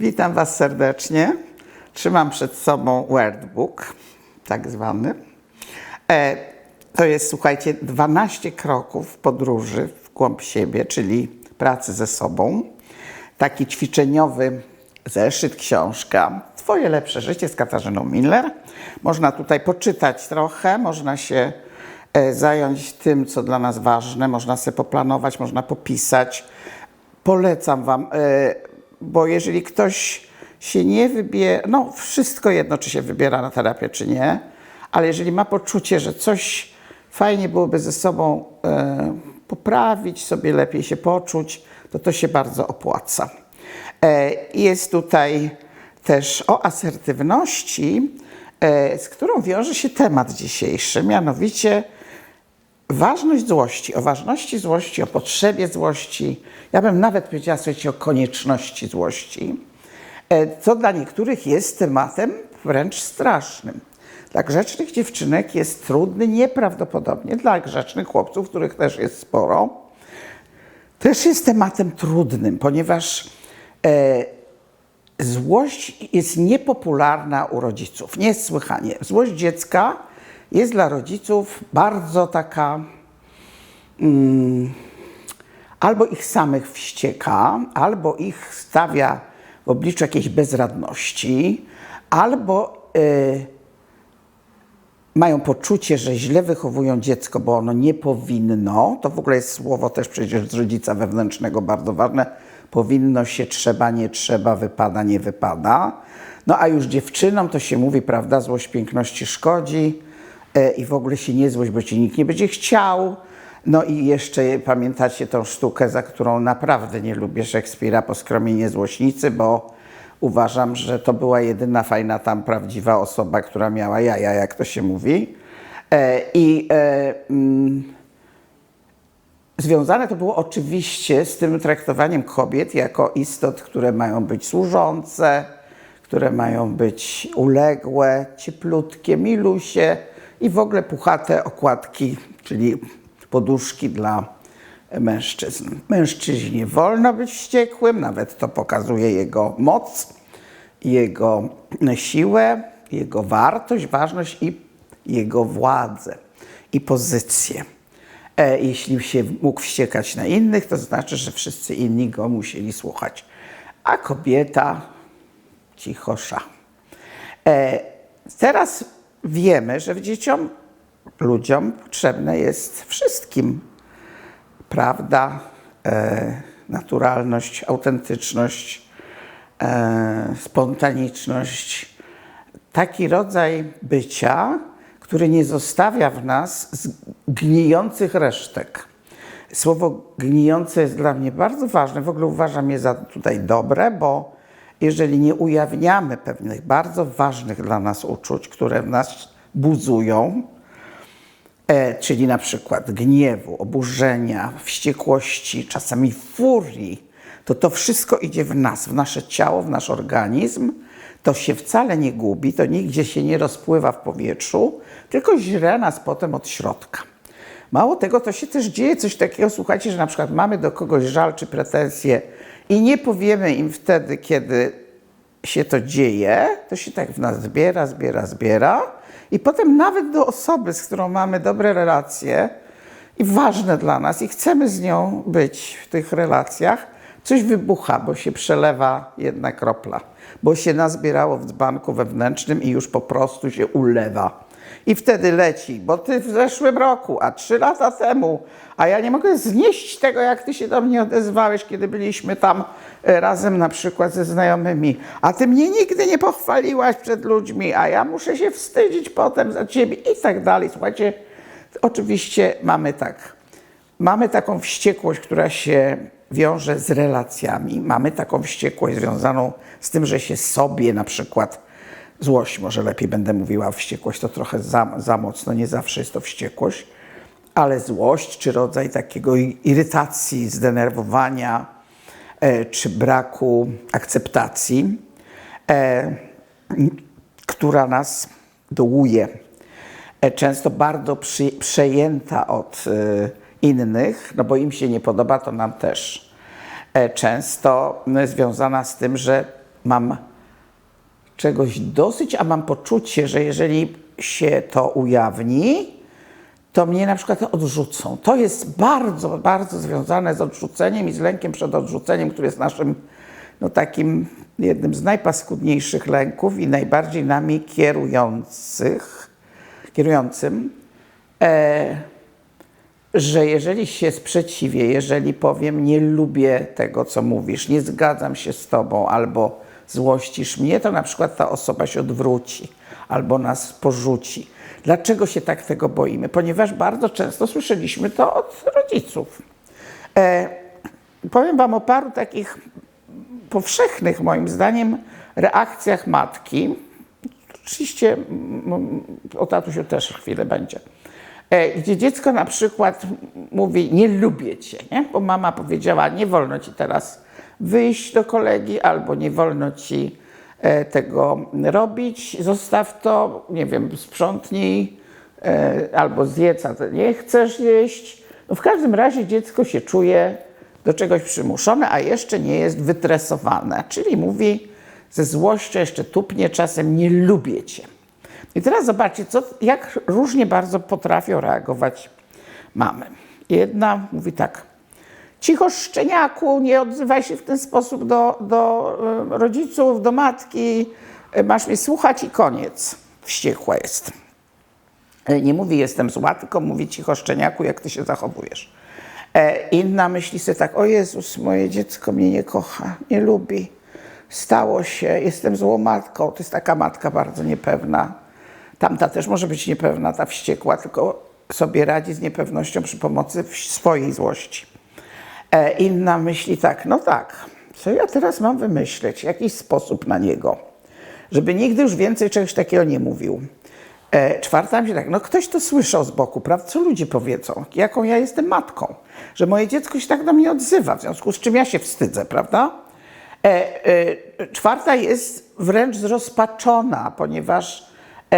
Witam Was serdecznie. Trzymam przed sobą Wordbook, tak zwany. E, to jest, słuchajcie, 12 kroków podróży w głąb siebie, czyli pracy ze sobą. Taki ćwiczeniowy zeszyt, książka. Twoje lepsze życie z Katarzyną Miller. Można tutaj poczytać trochę, można się e, zająć tym, co dla nas ważne, można sobie poplanować, można popisać. Polecam Wam, e, bo jeżeli ktoś się nie wybie, no wszystko jedno, czy się wybiera na terapię, czy nie, ale jeżeli ma poczucie, że coś fajnie byłoby ze sobą e, poprawić, sobie lepiej się poczuć, to to się bardzo opłaca. E, Jest tutaj też o asertywności, e, z którą wiąże się temat dzisiejszy, mianowicie ważność złości, o ważności złości, o potrzebie złości. Ja bym nawet powiedziała, słuchajcie, o konieczności złości, e, co dla niektórych jest tematem wręcz strasznym. Dla grzecznych dziewczynek jest trudny nieprawdopodobnie, dla grzecznych chłopców, których też jest sporo, też jest tematem trudnym, ponieważ e, złość jest niepopularna u rodziców, niesłychanie. Złość dziecka jest dla rodziców bardzo taka mm, albo ich samych wścieka, albo ich stawia w obliczu jakiejś bezradności, albo y, mają poczucie, że źle wychowują dziecko, bo ono nie powinno. To w ogóle jest słowo też przecież z rodzica wewnętrznego bardzo ważne. Powinno się, trzeba, nie trzeba, wypada, nie wypada. No a już dziewczynom to się mówi, prawda, złość piękności szkodzi i w ogóle się nie złość, bo ci nikt nie będzie chciał. No i jeszcze pamiętacie tą sztukę, za którą naprawdę nie lubię Szekspira, poskromienie złośnicy, bo uważam, że to była jedyna fajna tam prawdziwa osoba, która miała jaja, jak to się mówi. E, I e, mm, związane to było oczywiście z tym traktowaniem kobiet jako istot, które mają być służące, które mają być uległe, cieplutkie, milusie i w ogóle puchate okładki, czyli poduszki dla mężczyzn. Mężczyźnie wolno być wściekłym, nawet to pokazuje jego moc, jego siłę, jego wartość, ważność i jego władzę i pozycję. E, jeśli się mógł wściekać na innych, to znaczy, że wszyscy inni go musieli słuchać. A kobieta cichosza. E, teraz wiemy, że dzieciom, ludziom potrzebne jest wszystkim prawda, e, naturalność, autentyczność, e, spontaniczność. Taki rodzaj bycia, który nie zostawia w nas gnijących resztek. Słowo gnijące jest dla mnie bardzo ważne. W ogóle uważam je za tutaj dobre, bo jeżeli nie ujawniamy pewnych bardzo ważnych dla nas uczuć, które w nas buzują, e, czyli na przykład gniewu, oburzenia, wściekłości, czasami furii, to to wszystko idzie w nas, w nasze ciało, w nasz organizm. To się wcale nie gubi, to nigdzie się nie rozpływa w powietrzu, tylko źle nas potem od środka. Mało tego, to się też dzieje coś takiego, słuchajcie, że na przykład mamy do kogoś żal czy pretensje i nie powiemy im wtedy, kiedy się to dzieje, to się tak w nas zbiera, zbiera, zbiera. I potem nawet do osoby, z którą mamy dobre relacje i ważne dla nas i chcemy z nią być w tych relacjach, coś wybucha, bo się przelewa jedna kropla, bo się nazbierało w dzbanku wewnętrznym i już po prostu się ulewa. I wtedy leci, bo ty w zeszłym roku, a trzy lata temu, a ja nie mogę znieść tego, jak ty się do mnie odezwałeś, kiedy byliśmy tam e, razem na przykład ze znajomymi. A ty mnie nigdy nie pochwaliłaś przed ludźmi, a ja muszę się wstydzić potem za ciebie i tak dalej. Słuchajcie, oczywiście mamy tak. Mamy taką wściekłość, która się wiąże z relacjami. Mamy taką wściekłość związaną z tym, że się sobie na przykład złość, może lepiej będę mówiła, wściekłość to trochę za, za mocno, nie zawsze jest to wściekłość, ale złość czy rodzaj takiego irytacji, zdenerwowania e, czy braku akceptacji, e, która nas dołuje. E, często bardzo przy, przejęta od innych, no bo im się nie podoba, to nam też. Często no, związana z tym, że mam czegoś dosyć, a mam poczucie, że jeżeli się to ujawni, to mnie na przykład odrzucą. To jest bardzo, bardzo związane z odrzuceniem i z lękiem przed odrzuceniem, który jest naszym no, takim jednym z najpaskudniejszych lęków i najbardziej nami kierujących, kierującym, e, że jeżeli się sprzeciwię, jeżeli powiem nie lubię tego, co mówisz, nie zgadzam się z tobą albo złościsz mnie, to na przykład ta osoba się odwróci albo nas porzuci. Dlaczego się tak tego boimy? Ponieważ bardzo często słyszeliśmy to od rodziców. E, powiem Wam o paru takich powszechnych, moim zdaniem, reakcjach matki. Oczywiście o tatusiu też chwilę będzie. E, gdzie dziecko na przykład mówi, nie lubię cię, nie? bo mama powiedziała, nie wolno ci teraz wyjść do kolegi, albo nie wolno ci e, tego robić, zostaw to, nie wiem, sprzątnij, e, albo zjedz, a nie chcesz jeść. No w każdym razie dziecko się czuje do czegoś przymuszone, a jeszcze nie jest wytresowane, czyli mówi ze złością, jeszcze tupnie czasem, nie lubię cię. I teraz zobaczcie, co, jak różnie bardzo potrafią reagować mamy. Jedna mówi tak, cicho szczeniaku, nie odzywaj się w ten sposób do, do e, rodziców, do matki, e, masz mnie słuchać i koniec. Wściekła jest. E, Nie mówi jestem zła, tylko mówi cicho szczeniaku, jak ty się zachowujesz. Inna myśli sobie tak, o Jezus, moje dziecko mnie nie kocha, nie lubi. Stało się, jestem złą matką. To jest taka matka bardzo niepewna. Tamta też może być niepewna, ta wściekła, tylko sobie radzi z niepewnością przy pomocy swojej złości. E, Inna myśli tak, no tak, co ja teraz mam wymyśleć, jakiś sposób na niego, żeby nigdy już więcej czegoś takiego nie mówił. E, Czwarta myśli tak, no ktoś to słyszał z boku, prawda? Co ludzie powiedzą? Jaką ja jestem matką? Że moje dziecko się tak do mnie odzywa, w związku z czym ja się wstydzę, prawda? E, e, czwarta jest wręcz zrozpaczona, ponieważ e,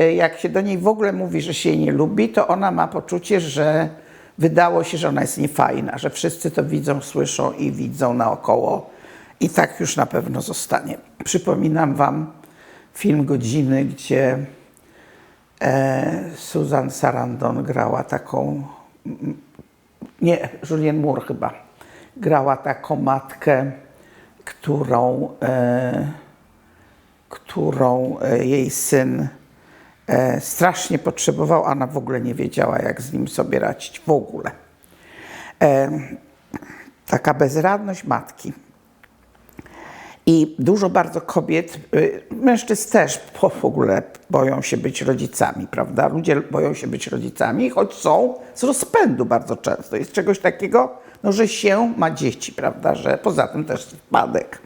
e, jak się do niej w ogóle mówi, że się jej nie lubi, to ona ma poczucie, że wydało się, że ona jest niefajna, że wszyscy to widzą, słyszą i widzą naokoło. I tak już na pewno zostanie. Przypominam Wam film Godziny, gdzie e, Susan Sarandon grała taką, nie, Julianne Moore chyba, grała taką matkę, którą, e, którą e, jej syn strasznie potrzebował, a ona w ogóle nie wiedziała, jak z nim sobie radzić w ogóle. E, taka bezradność matki. I dużo bardzo kobiet, y, mężczyzn też w ogóle boją się być rodzicami, prawda? Ludzie boją się być rodzicami, choć są z rozpędu bardzo często. Jest czegoś takiego, no, że się ma dzieci, prawda? Że poza tym też spadek.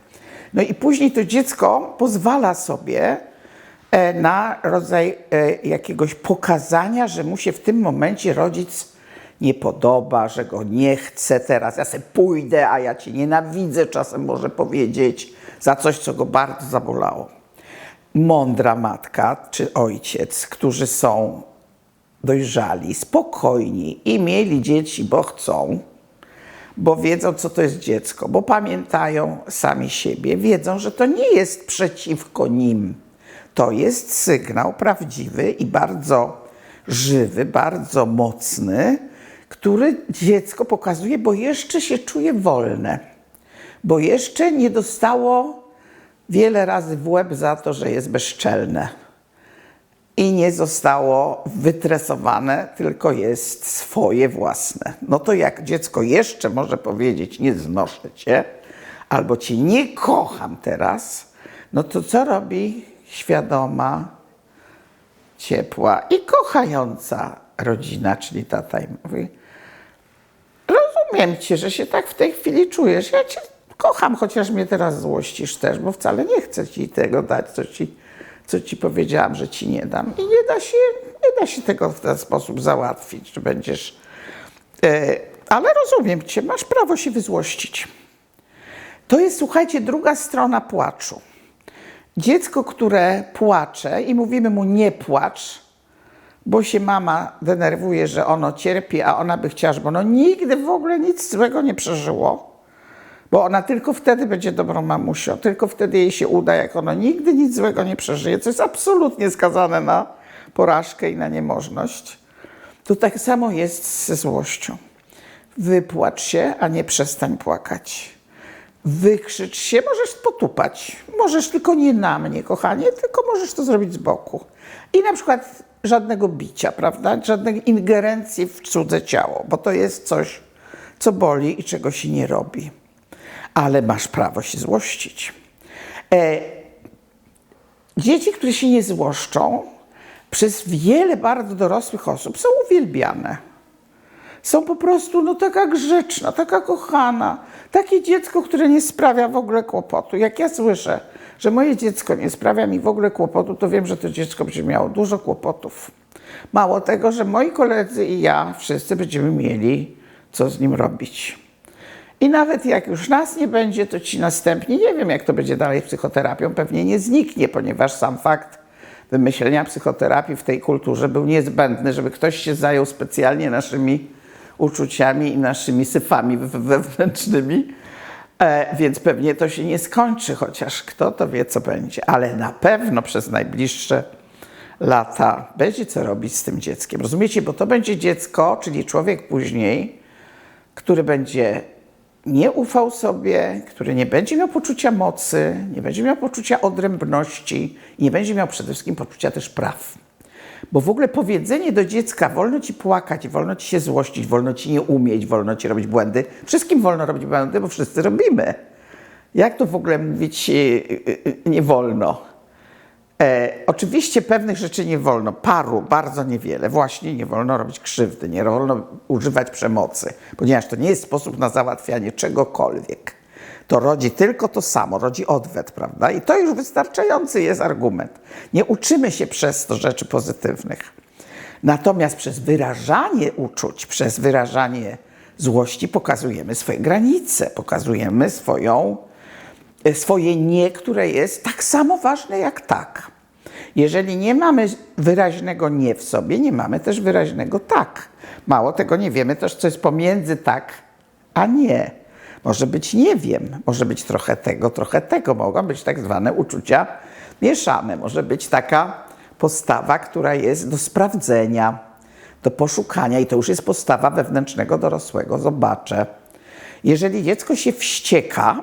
No i później to dziecko pozwala sobie e, na rodzaj e, jakiegoś pokazania, że mu się w tym momencie rodzic nie podoba, że go nie chce teraz, ja sobie pójdę, a ja cię nienawidzę, czasem może powiedzieć, za coś, co go bardzo zabolało. Mądra matka czy ojciec, którzy są dojrzali, spokojni i mieli dzieci, bo chcą, bo wiedzą, co to jest dziecko, bo pamiętają sami siebie, wiedzą, że to nie jest przeciwko nim. To jest sygnał prawdziwy i bardzo żywy, bardzo mocny, który dziecko pokazuje, bo jeszcze się czuje wolne, bo jeszcze nie dostało wiele razy w łeb za to, że jest bezczelne i nie zostało wytresowane, tylko jest swoje własne. No to jak dziecko jeszcze może powiedzieć, nie znoszę cię, albo cię nie kocham teraz, no to co robi świadoma, ciepła i kochająca rodzina, czyli tata i mówi, rozumiem cię, że się tak w tej chwili czujesz, ja cię kocham, chociaż mnie teraz złościsz też, bo wcale nie chcę ci tego dać, co ci, co ci powiedziałam, że ci nie dam. I nie da się, nie da się tego w ten sposób załatwić, że będziesz... E, ale rozumiem cię, masz prawo się wyzłościć. To jest, słuchajcie, druga strona płaczu. Dziecko, które płacze i mówimy mu nie płacz, bo się mama denerwuje, że ono cierpi, a ona by chciała, żeby ono nigdy w ogóle nic złego nie przeżyło, Bo ona tylko wtedy będzie dobrą mamusią, tylko wtedy jej się uda, jak ono nigdy nic złego nie przeżyje, co jest absolutnie skazane na porażkę i na niemożność. To tak samo jest ze złością. Wypłacz się, a nie przestań płakać. Wykrzycz się, możesz potupać. Możesz tylko nie na mnie, kochanie, tylko możesz to zrobić z boku. I na przykład żadnego bicia, prawda? Żadnej ingerencji w cudze ciało, bo to jest coś, co boli i czego się nie robi. Ale masz prawo się złościć. E, dzieci, które się nie złoszczą, przez wiele bardzo dorosłych osób są uwielbiane są po prostu no, taka grzeczna, taka kochana. Takie dziecko, które nie sprawia w ogóle kłopotu. Jak ja słyszę, że moje dziecko nie sprawia mi w ogóle kłopotu, to wiem, że to dziecko będzie miało dużo kłopotów. Mało tego, że moi koledzy i ja wszyscy będziemy mieli co z nim robić. I nawet jak już nas nie będzie, to ci następni, nie wiem jak to będzie dalej z psychoterapią, pewnie nie zniknie, ponieważ sam fakt wymyślenia psychoterapii w tej kulturze był niezbędny, żeby ktoś się zajął specjalnie naszymi uczuciami i naszymi syfami wewnętrznymi. E, więc pewnie to się nie skończy, chociaż kto to wie, co będzie. Ale na pewno przez najbliższe lata będzie co robić z tym dzieckiem. Rozumiecie? Bo to będzie dziecko, czyli człowiek później, który będzie nie ufał sobie, który nie będzie miał poczucia mocy, nie będzie miał poczucia odrębności i nie będzie miał przede wszystkim poczucia też praw. Bo w ogóle powiedzenie do dziecka, wolno ci płakać, wolno ci się złościć, wolno ci nie umieć, wolno ci robić błędy. Wszystkim wolno robić błędy, bo wszyscy robimy. Jak to w ogóle mówić e, e, nie wolno? E, oczywiście pewnych rzeczy nie wolno, paru, bardzo niewiele. Właśnie nie wolno robić krzywdy, nie wolno używać przemocy, ponieważ to nie jest sposób na załatwianie czegokolwiek. To rodzi tylko to samo, rodzi odwet, prawda? I to już wystarczający jest argument. Nie uczymy się przez to rzeczy pozytywnych. Natomiast przez wyrażanie uczuć, przez wyrażanie złości pokazujemy swoje granice, pokazujemy swoją, e, swoje nie, które jest tak samo ważne jak tak. Jeżeli nie mamy wyraźnego nie w sobie, nie mamy też wyraźnego tak. Mało tego, nie wiemy też, co jest pomiędzy tak a nie. Może być nie wiem, może być trochę tego, trochę tego. Mogą być tak zwane uczucia mieszane. Może być taka postawa, która jest do sprawdzenia, do poszukania i to już jest postawa wewnętrznego dorosłego. Zobaczę. Jeżeli dziecko się wścieka,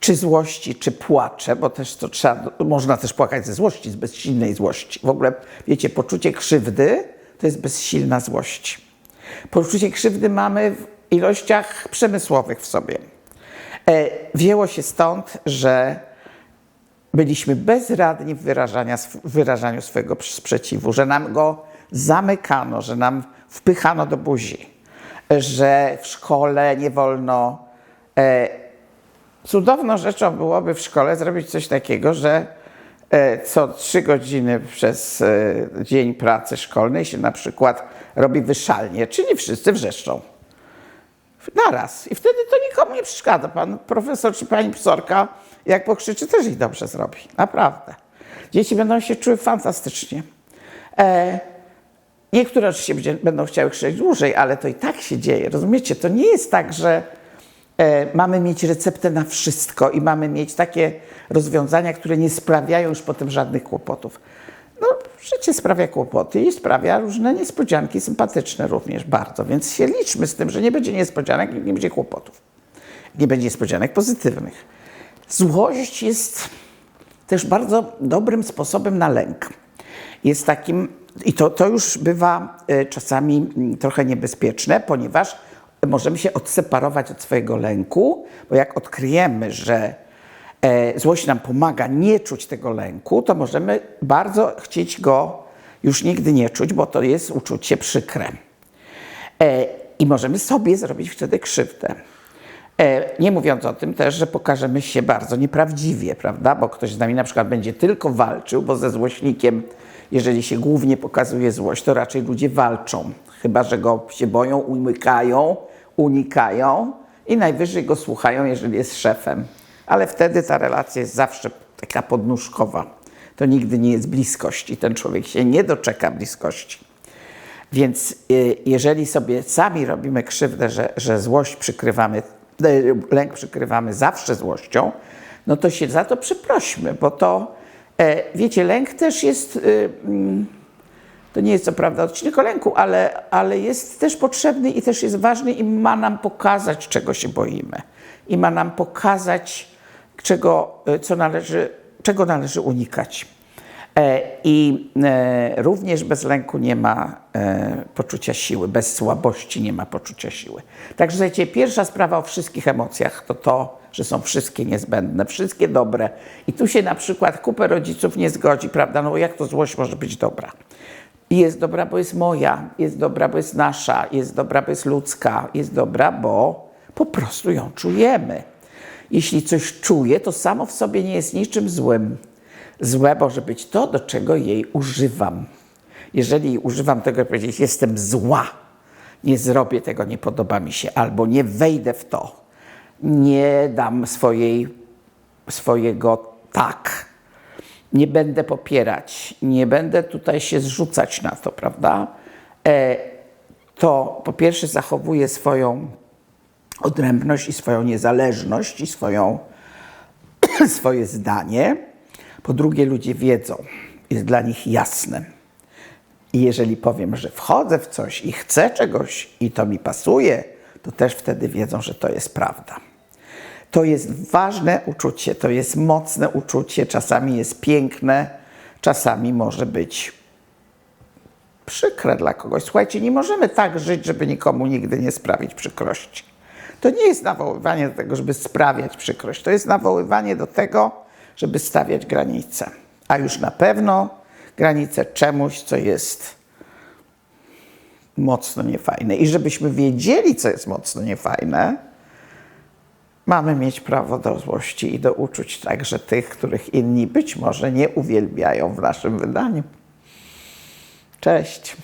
czy złości, czy płacze, bo też to trzeba, można też płakać ze złości, z bezsilnej złości. W ogóle, wiecie, poczucie krzywdy to jest bezsilna złość. Poczucie krzywdy mamy ilościach przemysłowych w sobie. E, wzięło się stąd, że byliśmy bezradni w wyrażaniu swojego sprzeciwu, że nam go zamykano, że nam wpychano do buzi, że w szkole nie wolno. E, cudowną rzeczą byłoby w szkole zrobić coś takiego, że e, co trzy godziny przez dzień pracy szkolnej się na przykład robi wyszalnie, czyli wszyscy wrzeszczą naraz. I wtedy to nikomu nie przeszkadza. Pan profesor czy pani profesorka, jak pokrzyczy, też ich dobrze zrobi. Naprawdę. Dzieci będą się czuły fantastycznie. E, niektóre oczywiście będzie, będą chciały krzyczeć dłużej, ale to i tak się dzieje. Rozumiecie? To nie jest tak, że e, mamy mieć receptę na wszystko i mamy mieć takie rozwiązania, które nie sprawiają już potem żadnych kłopotów. No, życie sprawia kłopoty i sprawia różne niespodzianki sympatyczne również bardzo, więc się liczmy z tym, że nie będzie niespodzianek nie będzie kłopotów. Nie będzie niespodzianek pozytywnych. Złość jest też bardzo dobrym sposobem na lęk. Jest takim, i to, to już bywa e, czasami mm, trochę niebezpieczne, ponieważ możemy się odseparować od swojego lęku, bo jak odkryjemy, że złość nam pomaga nie czuć tego lęku, to możemy bardzo chcieć go już nigdy nie czuć, bo to jest uczucie przykre. E, I możemy sobie zrobić wtedy krzywdę. E, nie mówiąc o tym też, że pokażemy się bardzo nieprawdziwie, prawda? Bo ktoś z nami na przykład będzie tylko walczył, bo ze złośnikiem, jeżeli się głównie pokazuje złość, to raczej ludzie walczą. Chyba, że go się boją, umykają, unikają i najwyżej go słuchają, jeżeli jest szefem ale wtedy ta relacja jest zawsze taka podnóżkowa. To nigdy nie jest bliskość i ten człowiek się nie doczeka bliskości. Więc y, jeżeli sobie sami robimy krzywdę, że, że złość przykrywamy e, lęk przykrywamy zawsze złością, no to się za to przeprośmy, bo to, e, wiecie, lęk też jest, y, mm, to nie jest co prawda odcinek o lęku, ale, ale jest też potrzebny i też jest ważny i ma nam pokazać, czego się boimy. I ma nam pokazać, czego, e, co należy, czego należy unikać. E, I e, również bez lęku nie ma poczucia siły, bez słabości nie ma poczucia siły. Także słuchajcie, pierwsza sprawa o wszystkich emocjach to to, że są wszystkie niezbędne, wszystkie dobre. I tu się na przykład kupę rodziców nie zgodzi, prawda? No jak to złość może być dobra? Jest dobra, bo jest moja, jest dobra, bo jest nasza, jest dobra, bo jest ludzka, jest dobra, bo po prostu ją czujemy. Jeśli coś czuję, to samo w sobie nie jest niczym złym. Złe może być to, do czego jej używam. Jeżeli używam tego, żeby powiedzieć, jestem zła, nie zrobię tego, nie podoba mi się, albo nie wejdę w to, nie dam swojej, swojego tak, nie będę popierać, nie będę tutaj się zrzucać na to, prawda? E, to po pierwsze zachowuję swoją odrębność i swoją niezależność i swoją, swoje zdanie. Po drugie, ludzie wiedzą, jest dla nich jasne. I jeżeli powiem, że wchodzę w coś i chcę czegoś i to mi pasuje, to też wtedy wiedzą, że to jest prawda. To jest ważne uczucie, to jest mocne uczucie, czasami jest piękne, czasami może być przykre dla kogoś. Słuchajcie, nie możemy tak żyć, żeby nikomu nigdy nie sprawić przykrości. To nie jest nawoływanie do tego, żeby sprawiać przykrość. To jest nawoływanie do tego, żeby stawiać granice. A już na pewno granice czemuś, co jest mocno niefajne. I żebyśmy wiedzieli, co jest mocno niefajne, mamy mieć prawo do złości i do uczuć także tych, których inni być może nie uwielbiają w naszym wydaniu. Cześć.